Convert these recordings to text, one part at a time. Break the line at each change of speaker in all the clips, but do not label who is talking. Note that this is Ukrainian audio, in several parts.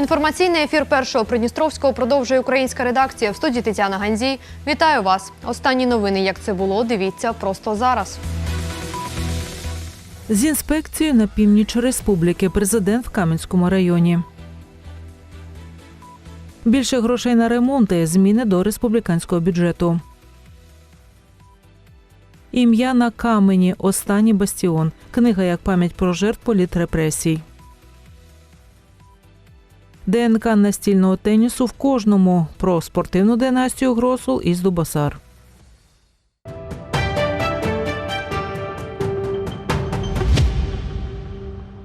Інформаційний ефір першого Придністровського продовжує українська редакція в студії Тетяна Ганзій. Вітаю вас. Останні новини, як це було, дивіться просто зараз.
З інспекцією на північ республіки президент в Кам'янському районі. Більше грошей на ремонти, зміни до республіканського бюджету. Ім'я на камені. Останній бастіон. Книга як пам'ять про жертв політрепресій. ДНК настільного тенісу в кожному про спортивну династію Гросул із Дубасар.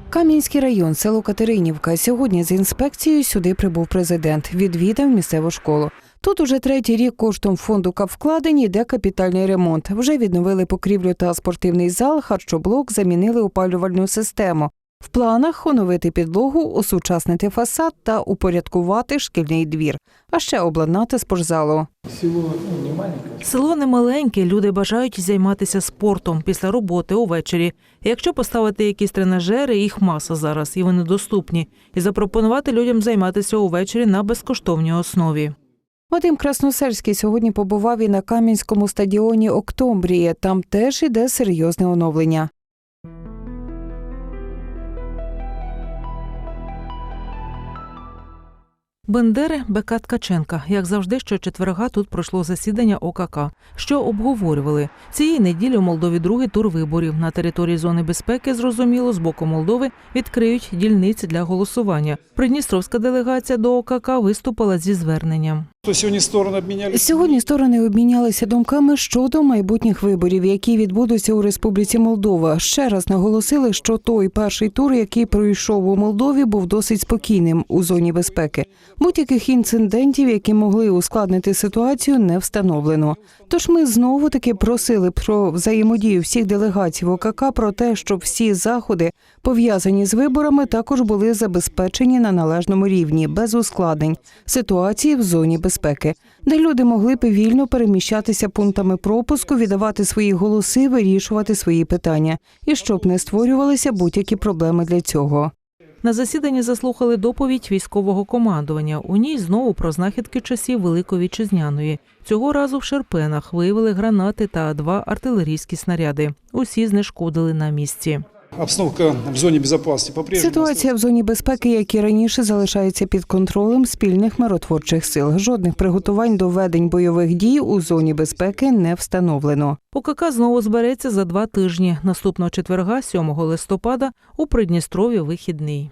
Кам'янський район, село Катеринівка. Сьогодні з інспекцією сюди прибув президент. Відвідав місцеву школу. Тут уже третій рік коштом фонду Капвкладені йде капітальний ремонт. Вже відновили покрівлю та спортивний зал, харчоблок, замінили опалювальну систему. В планах оновити підлогу, осучаснити фасад та упорядкувати шкільний двір, а ще обладнати спортзалу.
Село ну, не.
Село не маленьке, люди бажають займатися спортом після роботи увечері. Якщо поставити якісь тренажери, їх маса зараз, і вони доступні, і запропонувати людям займатися увечері на безкоштовній основі.
Вадим Красносельський сьогодні побував і на Кам'янському стадіоні Октомбрія. Там теж іде серйозне оновлення.
Бендери БК Ткаченка. Як завжди, щочетверга тут пройшло засідання ОКК. Що обговорювали цієї неділі у Молдові другий тур виборів на території зони безпеки. Зрозуміло, з боку Молдови відкриють дільниці для голосування. Придністровська делегація до ОКК виступила зі зверненням.
То сегодня стороны обменялись.
Сьогодні сторони обмінялися думками щодо майбутніх виборів, які відбудуться у Республіці Молдова. Ще раз наголосили, що той перший тур, який пройшов у Молдові, був досить спокійним у зоні безпеки. Будь-яких інцидентів, які могли ускладнити ситуацію, не встановлено. Тож ми знову таки просили про взаємодію всіх делегацій ОКК про те, щоб всі заходи, пов'язані з виборами, також були забезпечені на належному рівні, без ускладнень ситуації в зоні безпеки, де люди могли б вільно переміщатися пунктами пропуску, віддавати свої голоси, вирішувати свої питання, і щоб не створювалися будь-які проблеми для цього.
На засіданні заслухали доповідь військового командування. У ній знову про знахідки часів Великої Вітчизняної. Цього разу в Шерпенах виявили гранати та два артилерійські снаряди. Усі знешкодили на місці.
Обстановка в зоні безпеки по-прежнему.
Ситуація в зоні безпеки, як і раніше, залишається під контролем спільних миротворчих сил. Жодних приготувань до ведень бойових дій у зоні безпеки не встановлено.
ОКК знову збереться за два тижні. Наступного четверга, 7 листопада, у Придністрові вихідний.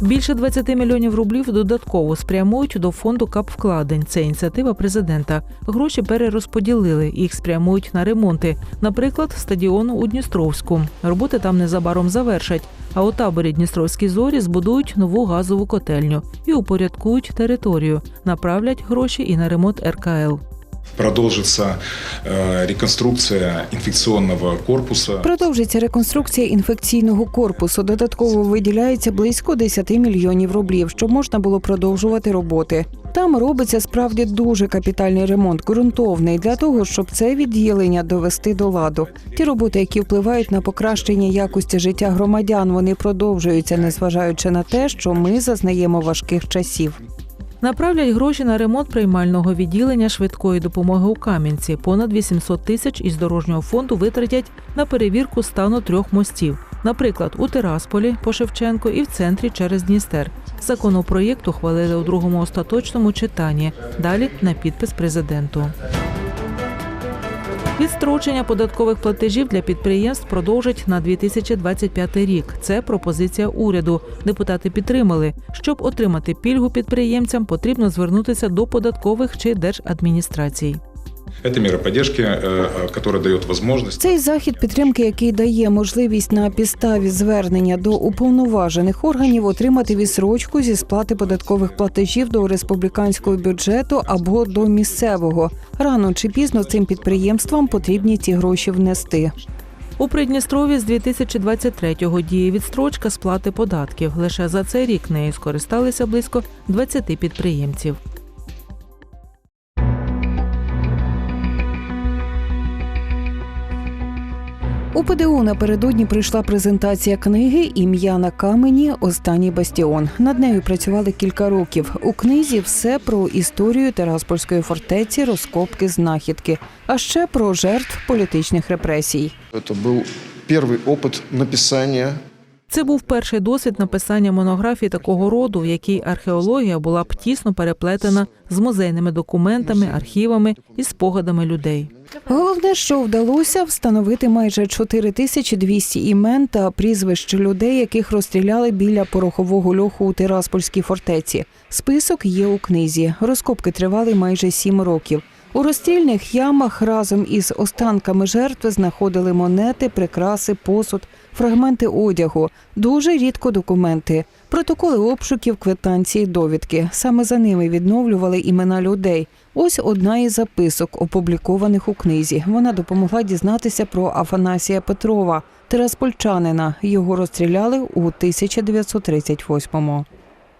Більше 20 мільйонів рублів додатково спрямують до фонду капвкладень. Це ініціатива президента. Гроші перерозподілили. Їх спрямують на ремонти, наприклад, стадіону у Дністровську. Роботи там незабаром завершать. А у таборі Дністровські зорі збудують нову газову котельню і упорядкують територію. Направлять гроші і на ремонт РКЛ.
Продолжится э, реконструкция инфекционного корпуса.
Продовжиться реконструкція інфекційного корпусу. Додатково виділяється близько 10 мільйонів рублів, щоб можна було продовжувати роботи. Там робиться справді дуже капітальний ремонт, ґрунтовний для того, щоб це відділення довести до ладу. Ті роботи, які впливають на покращення якості життя громадян, вони продовжуються, незважаючи на те, що ми зазнаємо важких часів.
Направлять гроші на ремонт приймального відділення швидкої допомоги у Кам'янці. Понад 800 тисяч із дорожнього фонду витратять на перевірку стану трьох мостів. Наприклад, у Тирасполі по Шевченко і в центрі через Дністер. Законопроєкт ухвалили у другому остаточному читанні. Далі на підпис президенту. Відстрочення податкових платежів для підприємств продовжить на 2025 рік. Це пропозиція уряду. Депутати підтримали. Щоб отримати пільгу підприємцям, потрібно звернутися до податкових чи держадміністрацій.
Это мера поддержки, э, э, которая дает возможность
Цей захід підтримки, який дає можливість на підставі звернення до уповноважених органів отримати відсрочку зі сплати податкових платежів до республіканського бюджету або до місцевого. Рано чи пізно цим підприємствам потрібні ці гроші внести.
У Придністрові з 2023-го діє відстрочка сплати податків. Лише за цей рік нею скористалися близько 20 підприємців.
У ПДУ напередодні прийшла презентація книги Ім'я на камені Останній бастіон. Над нею працювали кілька років. У книзі все про історію Тераспольської фортеці, розкопки, знахідки, а ще про жертв політичних репресій.
Это был первый опыт написания
Це був перший досвід написання монографії такого роду, в якій археологія була б тісно переплетена з музейними документами, архівами і спогадами людей.
Головне, що вдалося встановити майже 4200 імен та прізвищ людей, яких розстріляли біля порохового льоху у Тираспольській фортеці. Список є у книзі. Розкопки тривали майже сім років. У розстрільних ямах разом із останками жертв знаходили монети, прикраси, посуд, фрагменти одягу, дуже рідко документи, протоколи обшуків, квитанції, довідки. Саме за ними відновлювали імена людей. Ось одна із записок, опублікованих у книзі. Вона допомогла дізнатися про Афанасія Петрова, тераспольчанина. Його розстріляли у 1938-му.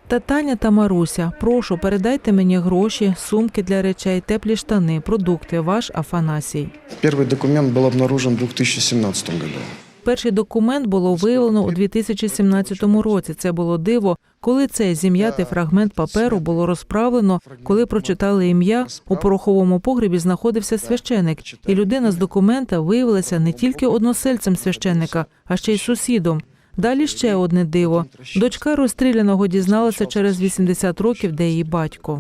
Та Таня та Маруся, прошу, передайте мені гроші, сумки для речей, теплі штани, продукти. Ваш Афанасій.
Первый документ был обнаружен в 2017 году.
Перший документ було виявлено у 2017 році. Це було диво, коли цей зім'ятий фрагмент паперу було розправлено. Коли прочитали ім'я, у пороховому погребі знаходився священик, і людина з документа виявилася не тільки односельцем священика, а ще й сусідом. Далі ще одне диво. Дочка розстріляного дізналася через 80 років, де її батько.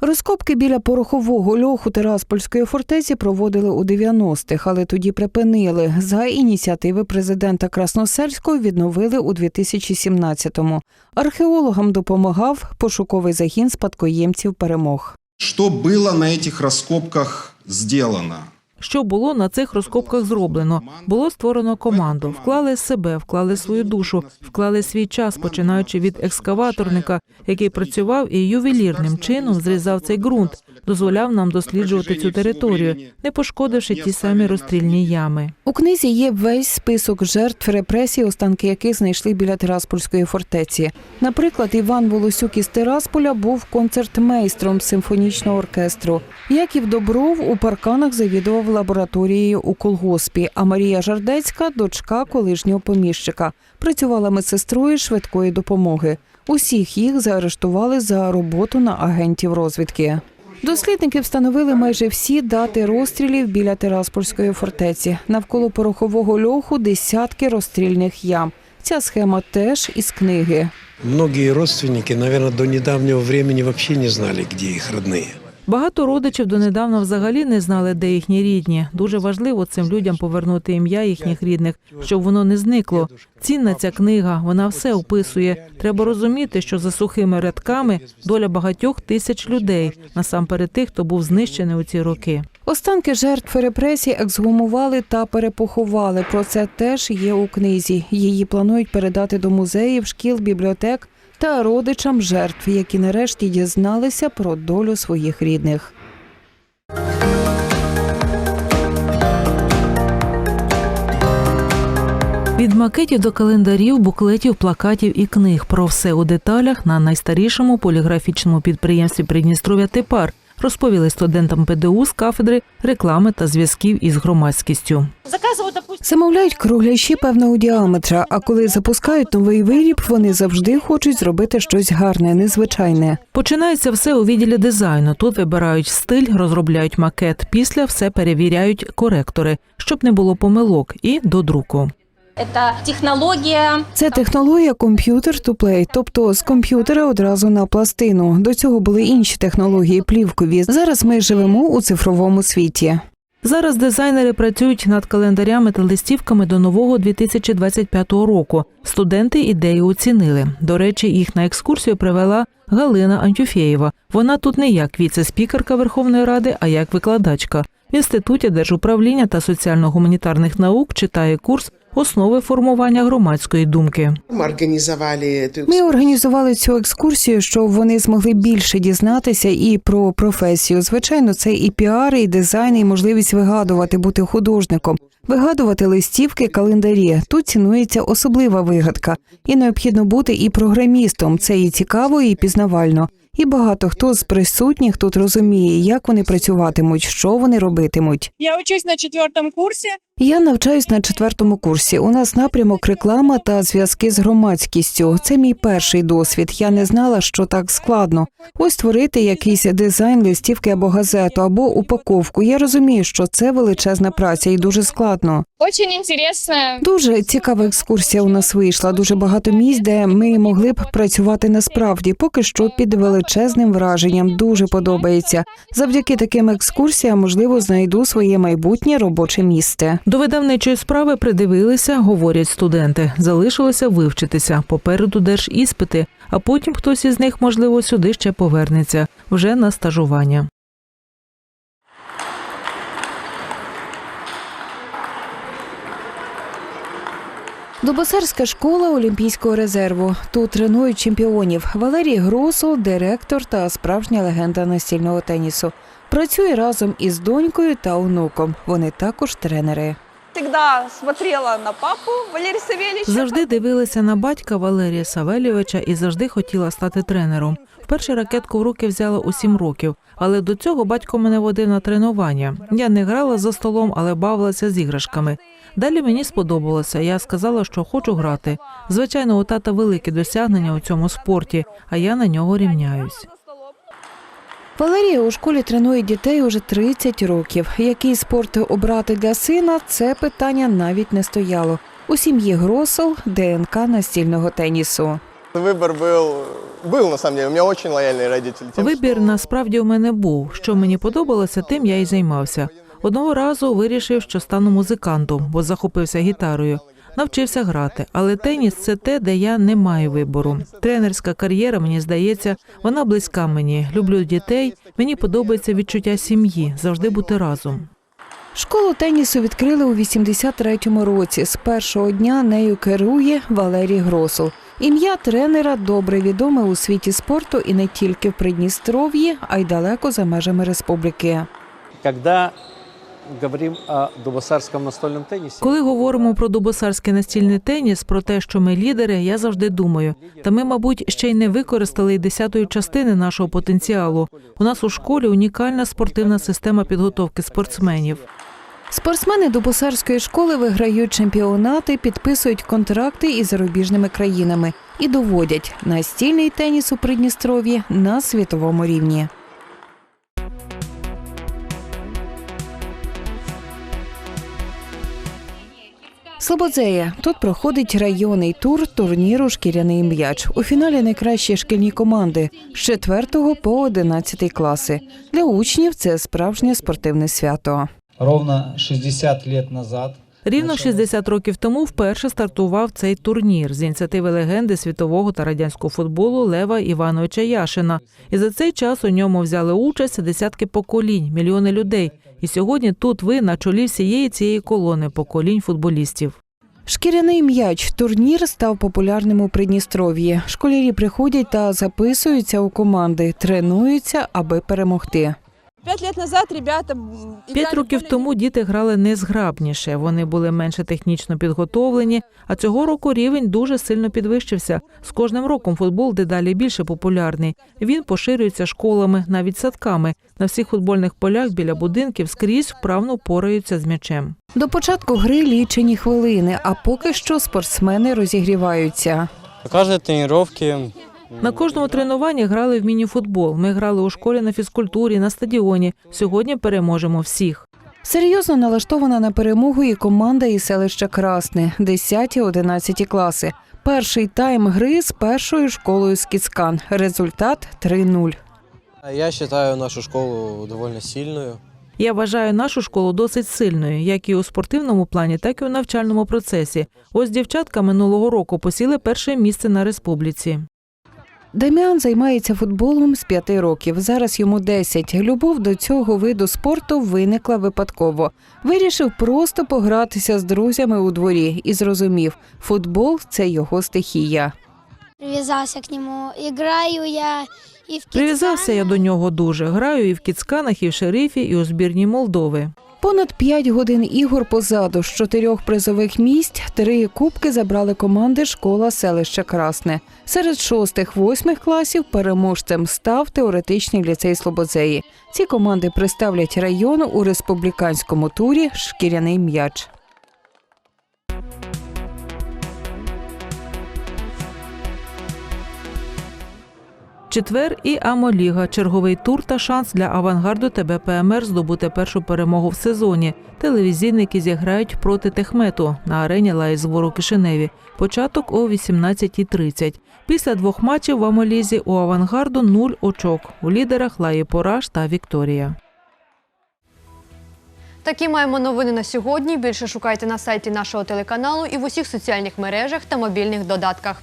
Розкопки біля порохового льоху Тераспольської фортеці проводили у 90-х, але тоді припинили. За ініціативи президента Красносельського відновили у 2017-му. Археологам допомагав пошуковий загін спадкоємців перемог.
Що було на цих розкопках сделано?
Що було на цих розкопках зроблено? Було створено команду, вклали себе, вклали свою душу, вклали свій час, починаючи від екскаваторника, який працював і ювелірним чином зрізав цей ґрунт, дозволяв нам досліджувати цю територію, не пошкодивши ті самі розстрільні ями.
У книзі є весь список жертв репресій, останки яких знайшли біля Тираспольської фортеці. Наприклад, Іван Волосюк із Тирасполя був концертмейстром симфонічного оркестру. Яків Добров у парканах завідував лабораторією у колгоспі. А Марія Жардецька дочка колишнього поміщика, працювала медсестрою швидкої допомоги. Усіх їх заарештували за роботу на агентів розвідки. Дослідники встановили майже всі дати розстрілів біля Тераспольської фортеці. Навколо порохового льоху десятки розстрільних ям. Ця схема теж із книги.
Многие родственники, наверное, до недавнего времени вообще не знали, где их родные.
Багато родичів донедавна взагалі не знали, де їхні рідні. Дуже важливо цим людям повернути ім'я їхніх рідних, щоб воно не зникло. Цінна ця книга, вона все описує. Треба розуміти, що за сухими рядками доля багатьох тисяч людей, насамперед тих, хто був знищений у ці роки.
Останки жертв репресій ексгумували та перепоховали. Про це теж є у книзі. Її планують передати до музеїв, шкіл, бібліотек та родичам жертв, які нарешті дізналися про долю своїх рідних.
Від макетів до календарів, буклетів, плакатів і книг про все у деталях на найстарішому поліграфічному підприємстві Придністров'я Тепар розповіли студентам ПДУ з кафедри реклами та зв'язків із громадськістю.
Замовляють кругляші певного діаметра, а коли запускають новий виріб, вони завжди хочуть зробити щось гарне, незвичайне.
Починається все у відділі дизайну. Тут вибирають стиль, розробляють макет. Після все перевіряють коректори, щоб не було помилок, і до друку.
Это технология
Це технологія комп'ютер to play, тобто з комп'ютера одразу на пластину. До цього були інші технології плівкові. Зараз ми живемо у цифровому світі.
Зараз дизайнери працюють над календарями та листівками до нового 2025 року. Студенти ідею оцінили. До речі, їх на екскурсію привела Галина Антюфєєва. Вона тут не як віце-спікерка Верховної Ради, а як викладачка. В інституті держуправління та соціально-гуманітарних наук читає курс Основи формування громадської думки.
Ми організували цю
екскурсію, щоб вони змогли більше дізнатися і про професію. Звичайно, це і піар, і дизайн, і можливість вигадувати, бути художником, вигадувати листівки, календарі. Тут цінується особлива вигадка, і необхідно бути і програмістом. Це і цікаво, і пізнавально. І багато хто з присутніх тут розуміє, як вони працюватимуть, що вони робитимуть.
Я учусь на четвертом курсе.
Я навчаюсь на четвертому курсі. У нас напрямок реклама та зв'язки з громадськістю. Це мій перший досвід. Я не знала, що так складно. Ось створити якийсь дизайн листівки або газету, або упаковку. Я розумію, що це величезна праця і дуже складно.
Очень интересно.
Дуже цікава екскурсія у нас вийшла. Дуже багато місць, де ми могли б працювати насправді. Поки що під величезним враженням. Дуже подобається. Завдяки таким екскурсіям, можливо, знайду своє майбутнє робоче місце.
До видавничої справи придивилися, говорять студенти. Залишилося вивчитися. Попереду держіспити, а потім хтось із них, можливо, сюди ще повернеться вже на стажування.
Дубосарська школа Олімпійського резерву. Тут тренують чемпіонів. Валерій Гросу, директор та справжня легенда настільного тенісу. Працює разом із донькою та онуком. Вони також тренери.
Всегда смотрела на папу Валерия Савельевича.
Завжди дивилася на батька Валерія Савельовича і завжди хотіла стати тренером. Вперше ракетку в руки взяла у сім років, але до цього батько мене водив на тренування. Я не грала за столом, але бавилася з іграшками. Далі мені сподобалося. Я сказала, що хочу грати. Звичайно, у тата великі досягнення у цьому спорті, а я на нього рівняюсь.
Валерія у школі тренує дітей уже 30 років. Який спорт обрати для сина, це питання навіть не стояло. У сім'ї Гросел ДНК настільного тенісу.
Выбор был, был на самом деле. У меня очень лояльные родители. тем,
Вибір
что-
насправді у мене був. Що мені подобалося, тим я і займався. Одного разу вирішив, що стану музикантом, бо захопився гітарою. Навчився грати, але теніс це те, де я не маю вибору. Тренерська кар'єра, мені здається, вона близька мені. Люблю дітей. Мені подобається відчуття сім'ї, завжди бути разом.
Школу тенісу відкрили у 83-му році. З першого дня нею керує Валерій Гросул. Ім'я тренера добре відоме у світі спорту і не тільки в Придністров'ї, а й далеко за межами республіки.
Когда говорим о дубосарском настольном теннисе,
Коли говоримо про дубосарський настільний теніс, про те, що ми лідери, я завжди думаю, та ми, мабуть, ще й не використали й десятої частини нашого потенціалу. У нас у школі унікальна спортивна система підготовки спортсменів.
Спортсмени Дубосарської школи виграють чемпіонати, підписують контракти із зарубіжними країнами і доводять настільний теніс у Придністров'ї на світовому рівні. Слободзея. Тут проходить районний тур турніру Шкіряний м'яч. У фіналі найкращі шкільні команди з 4 по 11 класи. Для учнів це справжнє спортивне свято.
Ровно 60 лет назад
Рівно 60 років тому вперше стартував цей турнір з ініціативи легенди світового та радянського футболу Лева Івановича Яшина. І за цей час у ньому взяли участь десятки поколінь, мільйони людей. І сьогодні тут ви на чолі всієї цієї колони поколінь футболістів.
Шкіряний м'яч турнір став популярним у Придністров'ї. Школярі приходять та записуються у команди, тренуються, аби перемогти.
Пять лет назад ребята
П'ять років тому діти грали незграбніше. Вони були менше технічно підготовлені. А цього року рівень дуже сильно підвищився. З кожним роком футбол дедалі більше популярний. Він поширюється школами, навіть садками. На всіх футбольних полях біля будинків скрізь вправно пораються з м'ячем.
До початку гри лічені хвилини, а поки що спортсмени розігріваються.
каждой тренировке
На кожному тренуванні грали в мініфутбол. Ми грали у школі на фізкультурі, на стадіоні. Сьогодні переможемо всіх.
Серйозно налаштована на перемогу і команда із селища Красне, 10-11 класи. Перший тайм гри з першою школою Скіцкан. Результат 3-0.
я считаю нашу школу довольно сильную.
Я вважаю нашу школу досить сильною, як і у спортивному плані, так і у навчальному процесі. Ось дівчатка минулого року посіли перше місце на республіці.
Дем'ян займається футболом з п'яти років. Зараз йому 10. Любов до цього виду спорту виникла випадково. Вирішив просто погратися з друзями у дворі і зрозумів, футбол це його стихія.
Привязался к нему. Играю я и в
Прив'язався я до нього дуже. Граю і в кіцканах, і в шерифі, і у збірній Молдови.
Понад 5 годин ігор позаду з чотирьох призових місць три кубки забрали команди школа селища Красне. Серед шостих-восьмих класів переможцем став теоретичний ліцей Слободзеї. Ці команди представлять район у республіканському турі Шкіряний м'яч.
Четвер і Амоліга. Черговий тур та шанс для авангарду ТБ ПМР здобути першу перемогу в сезоні. Телевізійники зіграють проти Техмету на арені Лаїзвору Кишиневі. Початок о 18.30. Після двох матчів в Амолізі у авангарду нуль очок. У лідерах Лаї Пораж та Вікторія.
Такі маємо новини на сьогодні. Більше шукайте на сайті нашого телеканалу і в усіх соціальних мережах та мобільних додатках.